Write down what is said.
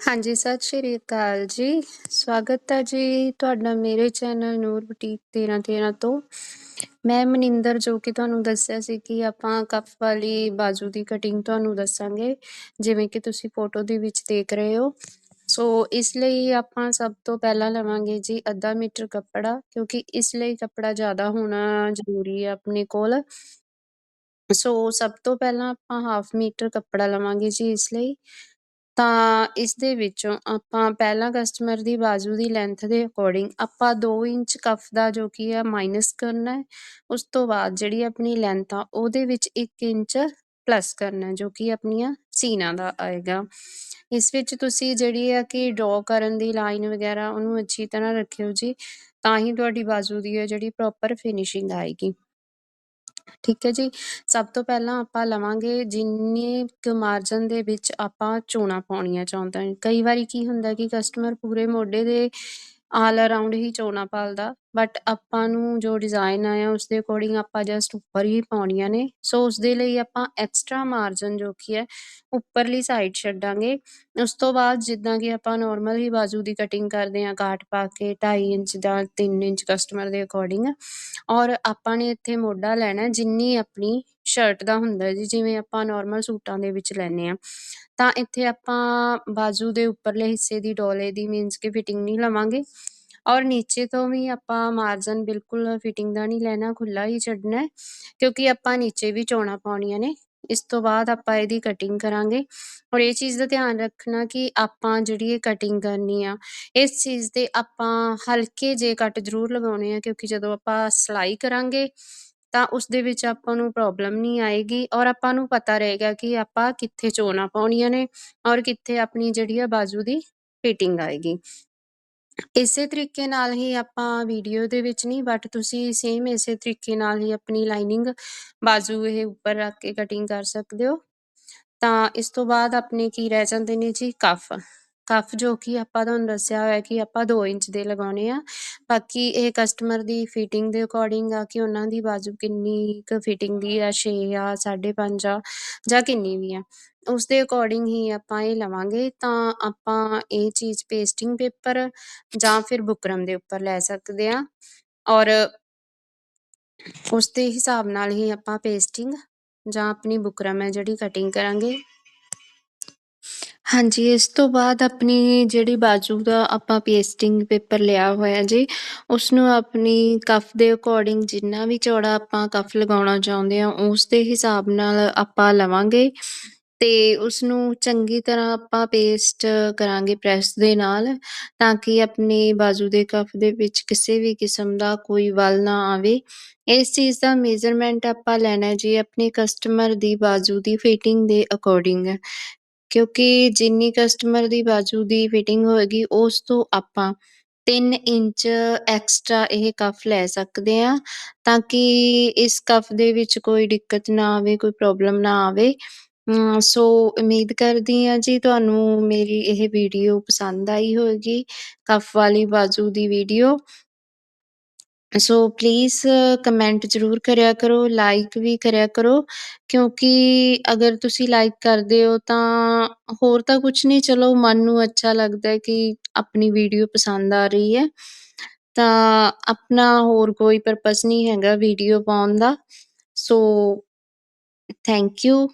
ਹਾਂਜੀ, ਸਤਿ ਸ਼੍ਰੀ ਅਕਾਲ ਜੀ। ਸਵਾਗਤ ਹੈ ਜੀ ਤੁਹਾਡਾ ਮੇਰੇ ਚੈਨਲ ਨੂਰ ਬੁਟੀਕ 1313 ਤੋਂ। ਮੈਂ ਮਨਿੰਦਰ ਜੋ ਕਿ ਤੁਹਾਨੂੰ ਦੱਸਿਆ ਸੀ ਕਿ ਆਪਾਂ ਕਫ ਵਾਲੀ ਬਾਜੂ ਦੀ ਕਟਿੰਗ ਤੁਹਾਨੂੰ ਦੱਸਾਂਗੇ ਜਿਵੇਂ ਕਿ ਤੁਸੀਂ ਫੋਟੋ ਦੇ ਵਿੱਚ ਦੇਖ ਰਹੇ ਹੋ। ਸੋ ਇਸ ਲਈ ਆਪਾਂ ਸਭ ਤੋਂ ਪਹਿਲਾਂ ਲਵਾਂਗੇ ਜੀ ਅੱਧਾ ਮੀਟਰ ਕੱਪੜਾ ਕਿਉਂਕਿ ਇਸ ਲਈ ਕੱਪੜਾ ਜ਼ਿਆਦਾ ਹੋਣਾ ਜ਼ਰੂਰੀ ਹੈ ਆਪਣੇ ਕੋਲ। ਸੋ ਸਭ ਤੋਂ ਪਹਿਲਾਂ ਆਪਾਂ ਹਾਫ ਮੀਟਰ ਕੱਪੜਾ ਲਵਾਂਗੇ ਜੀ ਇਸ ਲਈ ਤਾਂ ਇਸਦੇ ਵਿੱਚੋਂ ਆਪਾਂ ਪਹਿਲਾਂ ਕਸਟਮਰ ਦੀ ਬਾਜੂ ਦੀ ਲੈਂਥ ਦੇ ਅਕੋਰਡਿੰਗ ਆਪਾਂ ਦੋ ਇੰਚ ਕਫ ਦਾ ਜੋ ਕਿ ਆ ਮਾਈਨਸ ਕਰਨਾ ਹੈ, ਉਸ ਤੋਂ ਬਾਅਦ ਜਿਹੜੀ ਆਪਣੀ ਲੈਂਥ ਆ ਉਹਦੇ ਵਿੱਚ 1 ਇੰਚ ਪਲੱਸ ਕਰਨਾ ਜੋ ਕਿ ਆਪਣੀਆਂ ਸੀਨਾ ਦਾ ਆਏਗਾ। ਇਸ ਵਿੱਚ ਤੁਸੀਂ ਜਿਹੜੀ ਆ ਕਿ ਡਰਾ ਕਰਨ ਦੀ ਲਾਈਨ ਵਗੈਰਾ ਉਹਨੂੰ ਅੱਛੀ ਤਰ੍ਹਾਂ ਰੱਖਿਓ ਜੀ, ਤਾਂ ਹੀ ਤੁਹਾਡੀ ਬਾਜੂ ਦੀ ਹੈ ਜਿਹੜੀ ਪ੍ਰੋਪਰ ਫਿਨਿਸ਼ਿੰਗ ਆਏਗੀ। ਠੀਕ ਹੈ ਜੀ? ਸਭ ਤੋਂ ਪਹਿਲਾਂ ਆਪਾਂ ਲਵਾਂਗੇ ਜਿੰਨੇ ਕੁ ਮਾਰਜਨ ਦੇ ਵਿੱਚ ਆਪਾਂ ਚੋਣਾਂ ਪਾਉਣੀਆਂ ਚਾਹੁੰਦੇ ਕਈ ਵਾਰੀ ਕੀ ਹੁੰਦਾ ਕਿ ਕਸਟਮਰ ਪੂਰੇ ਮੋਢੇ ਦੇ ਆਲ ਅਰਾਊਂਡ ਹੀ ਚੋਣਾਂ ਪਾਲਦਾ। ਬਟ ਆਪਾਂ ਨੂੰ ਜੋ ਡਿਜ਼ਾਈਨ ਆਇਆ ਉਸ ਦੇ ਅਕੋਰਡਿੰਗ ਆਪਾਂ ਜਸਟ ਉੱਪਰ ਹੀ ਪਾਉਣੀਆਂ ਨੇ। ਸੋ ਉਸ ਦੇ ਲਈ ਆਪਾਂ ਐਕਸਟਰਾ ਮਾਰਜਨ ਜੋ ਕੀ ਹੈ, ਉੱਪਰਲੀ ਸਾਈਡ ਛੱਡਾਂਗੇ। ਉਸ ਤੋਂ ਬਾਅਦ ਜਿੱਦਾਂ ਕਿ ਆਪਾਂ ਨਾਰਮਲ ਹੀ ਬਾਜੂ ਦੀ ਕਟਿੰਗ ਕਰਦੇ ਆ ਕਾਟ ਪਾ ਕੇ 2.5 ਇੰਚ ਦਾ 3 ਇੰਚ ਕਸਟਮਰ ਦੇ ਅਕੋਰਡਿੰਗ ਔਰ ਆਪਾਂ ਨੇ ਇੱਥੇ ਮੋਢਾ ਲੈਣਾ ਜਿੰਨੀ ਆਪਣੀ ਸ਼ਰਟ ਦਾ ਹੁੰਦਾ ਜੀ, ਜਿਵੇਂ ਆਪਾਂ ਨਾਰਮਲ ਸੂਟਾਂ ਦੇ ਵਿੱਚ ਲੈਨੇ ਆ ਤਾਂ ਇੱਥੇ ਆਪਾਂ ਬਾਜੂ ਦੇ ਉੱਪਰਲੇ ਹਿੱਸੇ ਦੀ ਡੋਲੇ ਦੀ ਮੀਨਸ ਕਿ ਫਿਟਿੰਗ ਨਹੀਂ ਲਵਾਂਗੇ। ਔਰ ਨੀਚੇ ਤੋਂ ਵੀ ਆਪਾਂ ਮਾਰਜਨ ਬਿਲਕੁਲ ਫਿਟਿੰਗ ਦਾ ਨਹੀਂ ਲੈਣਾ ਖੁੱਲਾ ਹੀ ਛੱਡਣਾ ਕਿਉਂਕਿ ਆਪਾਂ ਨੀਚੇ ਵੀ ਚੋਣਾ ਪਾਉਣੀਆਂ ਨੇ। ਇਸ ਤੋਂ ਬਾਅਦ ਆਪਾਂ ਇਹਦੀ ਕਟਿੰਗ ਕਰਾਂਗੇ। ਔਰ ਇਹ ਚੀਜ਼ ਦਾ ਧਿਆਨ ਰੱਖਣਾ ਕਿ ਆਪਾਂ ਜਿਹੜੀ ਇਹ ਕਟਿੰਗ ਕਰਨੀ ਆ, ਇਸ ਚੀਜ਼ ਤੇ ਆਪਾਂ ਹਲਕੇ ਜੇ ਕੱਟ ਜ਼ਰੂਰ ਲਗਾਉਣੇ ਆ, ਕਿਉਂਕਿ ਜਦੋਂ ਆਪਾਂ ਸਲਾਈ ਕਰਾਂਗੇ, ਤਾਂ ਉਸ ਦੇ ਵਿੱਚ ਆਪਾਂ ਨੂੰ ਪ੍ਰੋਬਲਮ ਨਹੀਂ ਆਏਗੀ। ਔਰ ਆਪਾਂ ਨੂੰ ਪਤਾ ਰਹੇਗਾ ਕਿ ਆਪਾਂ ਕਿੱਥੇ ਚੋਣਾ ਪਾਉਣੀਆਂ ਨੇ, ਔਰ ਕਿੱਥੇ ਆਪਣੀ ਜਿਹੜੀ ਆ ਬਾਜੂ ਦੀ ਫਿਟਿੰਗ ਆਏਗੀ। ਇਸੇ ਤਰੀਕੇ ਨਾਲ ਹੀ ਆਪਾਂ ਵੀਡੀਓ ਦੇ ਵਿੱਚ ਨਹੀਂ ਬਟ ਤੁਸੀਂ ਸੇਮ ਇਸੇ ਤਰੀਕੇ ਨਾਲ ਹੀ ਆਪਣੀ ਲਾਈਨਿੰਗ ਬਾਜੂ ਇਹ ਉੱਪਰ ਰੱਖ ਕੇ ਕਟਿੰਗ ਕਰ ਸਕਦੇ ਹੋ। ਤਾਂ ਇਸ ਤੋਂ ਬਾਅਦ ਆਪਣੇ ਕੀ ਰਹਿ ਜਾਂਦੇ ਨੇ ਜੀ? ਕਫ ਕਫ ਜੋ ਕਿ ਆਪਾਂ ਤੁਹਾਨੂੰ ਦੱਸਿਆ ਹੋਇਆ ਕਿ ਆਪਾਂ 2 ਇੰਚ ਦੇ ਲਗਾਉਣੇ ਆ। ਬਾਕੀ ਇਹ ਕਸਟਮਰ ਦੀ ਫਿਟਿੰਗ ਦੇ ਅਕੋਰਡਿੰਗ ਆ ਕਿ ਉਹਨਾਂ ਦੀ ਬਾਜੂ ਕਿੰਨੀ ਕੁ ਫਿਟਿੰਗ ਦੀ ਆ 6 ਆ 5.5 ਆ ਜਾਂ ਕਿੰਨੀ ਵੀ ਆ। ਉਸ ਦੇ ਅਕੋਰਡਿੰਗ ਹੀ ਆਪਾਂ ਇਹ ਲਵਾਂਗੇ ਤਾਂ ਆਪਾਂ ਇਹ ਚੀਜ਼ ਪੇਸਟਿੰਗ ਪੇਪਰ ਜਾਂ ਫਿਰ ਬੁਕਰਮ ਦੇ ਉੱਪਰ ਲੈ ਸਕਦੇ ਆ। ਔਰ ਉਸ ਦੇ ਹਿਸਾਬ ਨਾਲ ਹੀ ਆਪਾਂ ਪੇਸਟਿੰਗ ਜਾਂ ਆਪਣੀ ਬੁਕਰਮ ਹੈ ਜਿਹੜੀ ਕਟਿੰਗ ਕਰਾਂਗੇ। ਹਾਂਜੀ, ਇਸ ਤੋਂ ਬਾਅਦ ਆਪਣੀ ਜਿਹੜੀ ਬਾਜੂ ਦਾ ਆਪਾਂ ਪੇਸਟਿੰਗ ਪੇਪਰ ਲਿਆ ਹੋਇਆ ਜੀ ਉਸ ਨੂੰ ਆਪਣੀ ਕਫ ਦੇ ਅਕੋਰਡਿੰਗ ਜਿੰਨਾ ਵੀ ਚੌੜਾ ਆਪਾਂ ਕਫ ਲਗਾਉਣਾ ਚਾਹੁੰਦੇ ਆ ਉਸ ਦੇ ਹਿਸਾਬ ਨਾਲ ਆਪਾਂ ਲਵਾਂਗੇ ਤੇ ਉਸ ਨੂੰ ਚੰਗੀ ਤਰ੍ਹਾਂ ਆਪਾਂ ਪੇਸਟ ਕਰਾਂਗੇ ਪ੍ਰੈਸ ਦੇ ਨਾਲ, ਤਾਂ ਕਿ ਆਪਣੇ ਬਾਜੂ ਦੇ ਕਫ ਦੇ ਵਿੱਚ ਕਿਸੇ ਵੀ ਕਿਸਮ ਦਾ ਕੋਈ ਵਲ ਨਾ ਆਵੇ। ਇਸ ਚੀਜ਼ ਦਾ ਮੇਜ਼ਰਮੈਂਟ ਆਪਾਂ ਲੈਣਾ ਜੀ, ਆਪਣੇ ਕਸਟਮਰ ਦੀ ਬਾਜੂ ਦੀ ਫਿਟਿੰਗ ਦੇ ਅਕੋਰਡਿੰਗ ਕਿਉਂਕਿ ਜਿੰਨੀ ਕਸਟਮਰ ਦੀ ਬਾਜੂ ਦੀ ਫਿਟਿੰਗ ਹੋਏਗੀ, ਉਸ ਤੋਂ ਆਪਾਂ 3 ਇੰਚ ਐਕਸਟਰਾ ਇਹ ਕਫ ਲੈ ਸਕਦੇ ਆ ਤਾਂ ਕਿ ਇਸ ਕਫ ਦੇ ਵਿੱਚ ਕੋਈ ਦਿੱਕਤ ਨਾ ਆਵੇ, ਕੋਈ ਪ੍ਰੋਬਲਮ ਨਾ ਆਵੇ। ਸੋ ਉਮੀਦ ਕਰਦੀ ਆ ਜੀ ਤੁਹਾਨੂੰ ਮੇਰੀ ਇਹ ਵੀਡੀਓ ਪਸੰਦ ਆਈ ਹੋਵੇਗੀ ਕਫ ਵਾਲੀ ਬਾਜੂ ਦੀ ਵੀਡੀਓ ਸੋ ਪਲੀਜ਼ ਕਮੈਂਟ ਜ਼ਰੂਰ ਕਰਿਆ ਕਰੋ ਲਾਈਕ ਵੀ ਕਰਿਆ ਕਰੋ, ਕਿਉਂਕਿ ਅਗਰ ਤੁਸੀਂ ਲਾਈਕ ਕਰਦੇ ਹੋ ਤਾਂ ਹੋਰ ਤਾਂ ਕੁਝ ਨਹੀਂ, ਚਲੋ ਮਨ ਨੂੰ ਅੱਛਾ ਲੱਗਦਾ ਹੈ ਕਿ ਆਪਣੀ ਵੀਡੀਓ ਪਸੰਦ ਆ ਰਹੀ ਹੈ। ਤਾਂ ਆਪਣਾ ਹੋਰ ਕੋਈ ਪਰਪਸ ਨਹੀਂ ਹੈਗਾ ਵੀਡੀਓ ਪਾਉਣ ਦਾ। So thank you